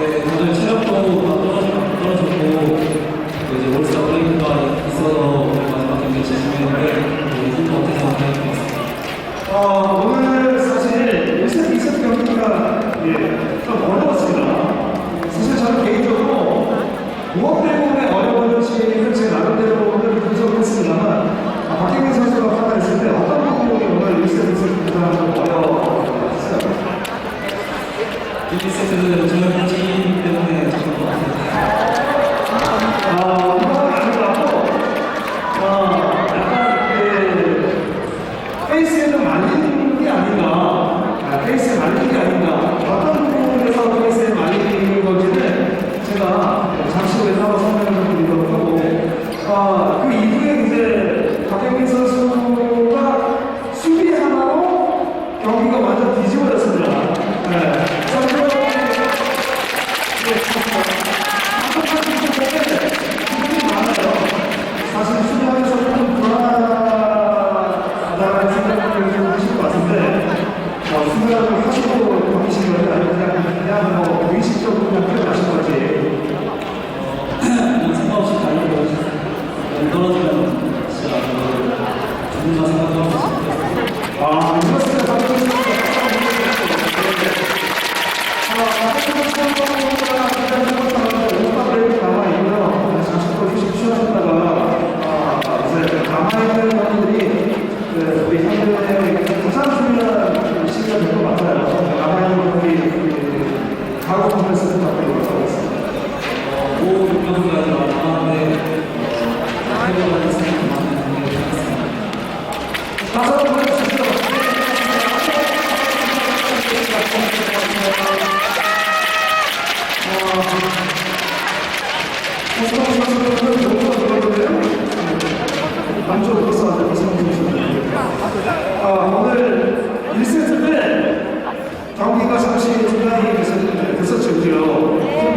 네, 다들 체력도 떨어졌고 올스타 브레이크가 있어서 마지막 경기 게 생각하는 무엇 때문에 어려웠는지 제 나름대로 오늘 분석을 했습니다만 아, 박경민 선수 유니세프 전역 진입 때문에 많은 생각을 좀 하실 것은 수학을 하시고 보이신 거예요? 아니면 그냥, 그냥 의식적으로 발표하신 거지? 오늘 1세트 때 경기가 잠시 중단이 됐었죠, 그죠?